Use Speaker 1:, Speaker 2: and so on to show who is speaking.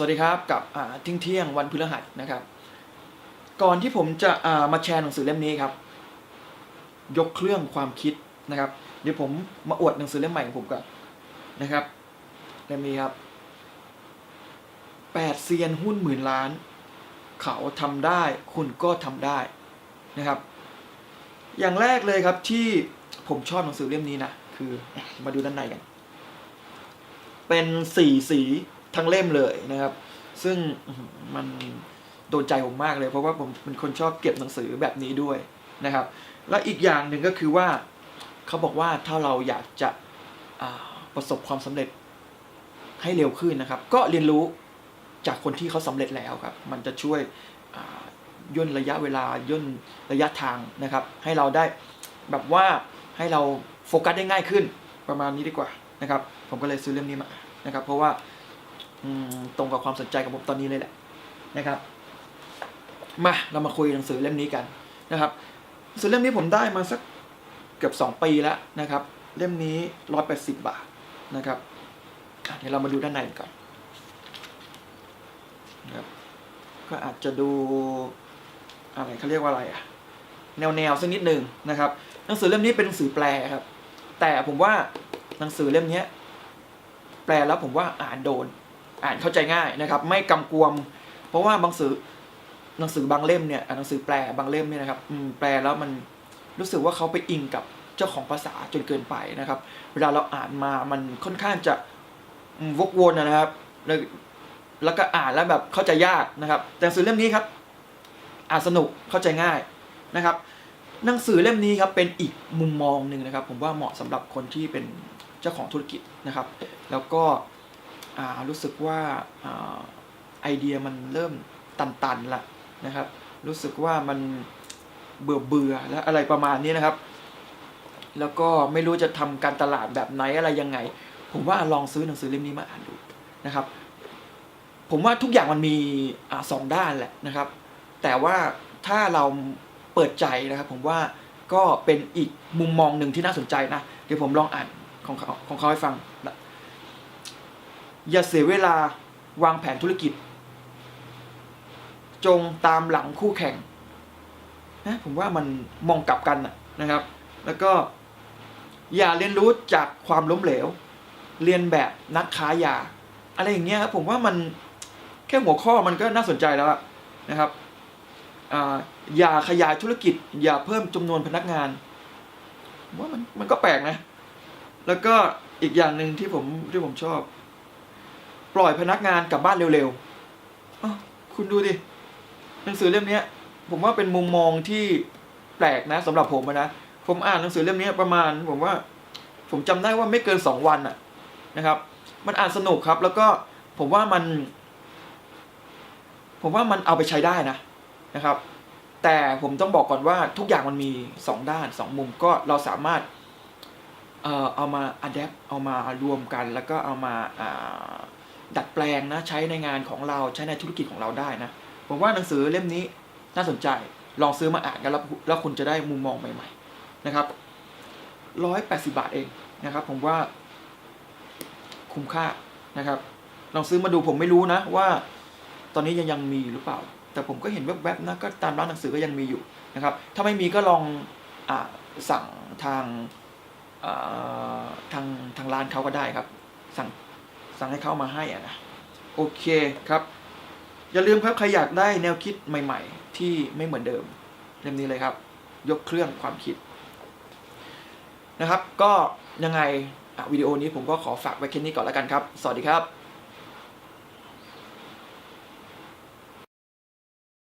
Speaker 1: สวัสดีครับกับทิ้งเที่ยงวันพฤหัสนะครับ ก่อนที่ผมจะามาแชร์หนังสือเล่มนี้ครับ ยกเครื่องความคิดนะครับ เดี๋ยวผมมาอวดหนังสือเล่มใหม่ของผมก่อนนะครับเล่มนี้ครับแปดเซียนหุ้นหมื่นล้าน เขาทำได้ คุณก็ทำได้นะครับ อย่างแรกเลยครับที่ผมชอบหนังสือเล่มนี้นะคือมาดูด้านในกัน เป็นสีสี ทั้งเล่มเลยนะครับ ซึ่งมันโดนใจผมมากเลย เพราะว่าผมเป็นคนชอบเก็บหนังสือแบบนี้ด้วยนะครับ และอีกอย่างหนึ่งก็คือว่าเขาบอกว่าถ้าเราอยากจะประสบความสำเร็จให้เร็วขึ้นนะครับ ก็เรียนรู้จากคนที่เขาสำเร็จแล้วครับ มันจะช่วยย่นระยะเวลาย่นระยะทางนะครับ ให้เราได้แบบว่าให้เราโฟกัสได้ง่ายขึ้นประมาณนี้ดีกว่านะครับ ผมก็เลยซื้อเล่มนี้มานะครับ เพราะว่า ตรงกับความสนใจของผมตอนนี้เลยแหละนะครับ มาเรามาคุยหนังสือเล่มนี้กันนะครับหนังสือเล่มนี้ผมได้มาสักเกือบสองปีแล้วนะครับ เล่มนี้ร้อยแปดสิบบาทนะครับเดี๋ยวเรามาดูด้านในกันก่อนนะครับก็อาจจะดูอะไรเขาเรียกว่าอะไรอะแนวแนวสักนิดหนึ่งนะครับ หนังสือเล่มนี้เป็นหนังสือแปลครับ แต่ผมว่าหนังสือเล่มนี้แปลแล้วผมว่าอ่านโดน อ่านเข้าใจง่ายนะครับ ไม่กำกวม เพราะว่าบางสือหนังสือบางเล่มเนี่ยหนังสือแปลบางเล่มเนี่ยนะครับแปลแล้วมันรู้สึกว่าเขาไปอิงกับเจ้าของภาษาจนเกินไปนะครับ เวลาเราอ่านมามันค่อนข้างจะวกวนนะครับ แล้วแล้วก็อ่านแล้วแบบเข้าใจยากนะครับ แต่หนังสือเล่มนี้ครับ อ่านสนุกเข้าใจง่ายนะครับ หนังสือเล่มนี้ครับเป็นอีกมุมมองหนึ่งนะครับ ผมว่าเหมาะสำหรับคนที่เป็นเจ้าของธุรกิจนะครับ แล้วก็ รู้สึกว่าอไอเดียมันเริ่มตันๆละนะครับ รู้สึกว่ามันเบื่อเบื่อและอะไรประมาณนี้นะครับ แล้วก็ไม่รู้จะทำการตลาดแบบไหนอะไรยังไง ผมว่าลองซื้อหนังสือเล่มนี้มาอ่านดูนะครับ ผมว่าทุกอย่างมันมีอสองด้านแหละนะครับ แต่ว่าถ้าเราเปิดใจนะครับ ผมว่าก็เป็นอีกมุมมองหนึ่งที่น่าสนใจนะ เดี๋ยวผมลองอ่านของเขาของเขาให้ฟัง อย่าเสียเวลาวางแผนธุรกิจ จงตามหลังคู่แข่งนะผมว่ามันมองกลับกันนะครับ แล้วก็อย่าเรียนรู้จากความล้มเหลว เรียนแบบนักค้ายา อะไรอย่างเงี้ยครับผมว่ามันแค่หัวข้อมันก็น่าสนใจแล้วนะครับอย่าขยายธุรกิจ อย่าเพิ่มจำนวนพนักงานว่ามันมันก็แปลกนะ แล้วก็อีกอย่างหนึ่งที่ผมที่ผมชอบ ปล่อยพนักงานกลับบ้านเร็วๆคุณดูดิหนังสือเล่มนี้ผมว่าเป็นมุมมองที่แปลกนะสำหรับผมนะผมอ่านหนังสือเล่มนี้ประมาณ ผมว่า ผมจำได้ว่าไม่เกินสองวันอะนะครับ มันอ่านสนุกครับ แล้วก็ผมว่ามัน ผมว่ามันเอาไปใช้ได้นะนะครับ แต่ผมต้องบอกก่อนว่าทุกอย่างมันมีสองด้านสองมุมก็เราสามารถเอ่อเอามาอัดแอปเอามารวมกัน แล้วก็เอามาอ่า ดัดแปลงนะใช้ในงานของเราใช้ในธุรกิจของเราได้นะผมว่าหนังสือเล่มนี้น่าสนใจลองซื้อมาอ่านกันแล้วแล้วคุณจะได้มุมมองใหม่ๆนะครับร้อยแปดสิบาทเองนะครับ ผมว่าคุ้มค่านะครับ ลองซื้อมาดูผมไม่รู้นะว่า ตอนนี้ยังยังมีหรือเปล่า แต่ผมก็เห็นแวบๆนะก็ตามร้านหนังสือก็ยังมีอยู่นะครับ ถ้าไม่มีก็ลองอสั่งทางทางทางร้านเขาก็ได้ครับ สั่ง สั่งให้เขามาให้อะนะโอเคครับ อย่าลืมครับใครอยากได้แนวคิดใหม่ ๆ ที่ไม่เหมือนเดิมเล่มนี้เลยครับ ยกเครื่องความคิดนะครับ ก็ยังไงวิดีโอนี้ผมก็ขอฝากไว้แค่นี้ก่อนแล้วกันครับ สวัสดีครับ